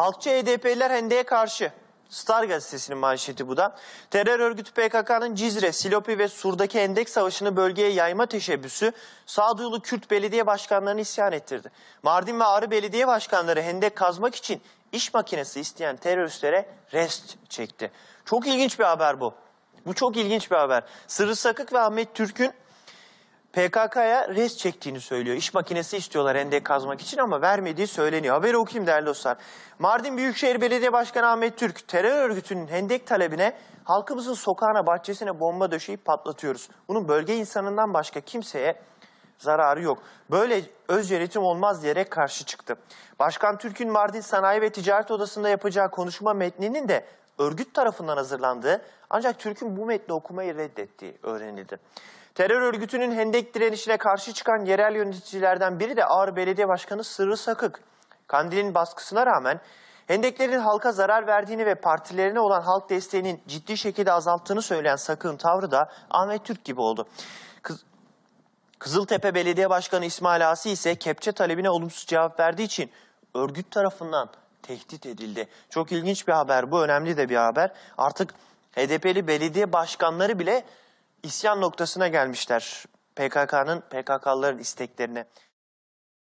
Halkçı HDP'liler Hende'ye karşı. Star gazetesinin manşeti bu da. Terör örgütü PKK'nın Cizre, Silopi ve Sur'daki Hendek Savaşı'nı bölgeye yayma teşebbüsü sağduyulu Kürt belediye başkanlarını isyan ettirdi. Mardin ve Ağrı belediye başkanları Hendek kazmak için iş makinesi isteyen teröristlere rest çekti. Çok ilginç bir haber bu. Bu çok ilginç bir haber. Sırrı Sakık ve Ahmet Türk'ün PKK'ya res çektiğini söylüyor. İş makinesi istiyorlar hendek kazmak için ama vermediği söyleniyor. Haberi okuyayım değerli dostlar. Mardin Büyükşehir Belediye Başkanı Ahmet Türk, terör örgütünün hendek talebine halkımızın sokağına, bahçesine bomba döşeyip patlatıyoruz. Bunun bölge insanından başka kimseye zararı yok. Böyle öz yönetim olmaz diyerek karşı çıktı. Başkan Türk'ün Mardin Sanayi ve Ticaret Odası'nda yapacağı konuşma metninin de örgüt tarafından hazırlandığı ancak Türk'ün bu metni okumayı reddettiği öğrenildi. Terör örgütünün hendek direnişine karşı çıkan yerel yöneticilerden biri de Ağrı Belediye Başkanı Sırrı Sakık. Kandil'in baskısına rağmen hendeklerin halka zarar verdiğini ve partilerine olan halk desteğinin ciddi şekilde azalttığını söyleyen Sakık'ın tavrı da Ahmet Türk gibi oldu. Kız- Kızıltepe Belediye Başkanı İsmail Asi ise kepçe talebine olumsuz cevap verdiği için örgüt tarafından tehdit edildi. Çok ilginç bir haber bu, önemli de bir haber. Artık HDP'li belediye başkanları bile isyan noktasına gelmişler PKK'nın, PKK'lıların isteklerine.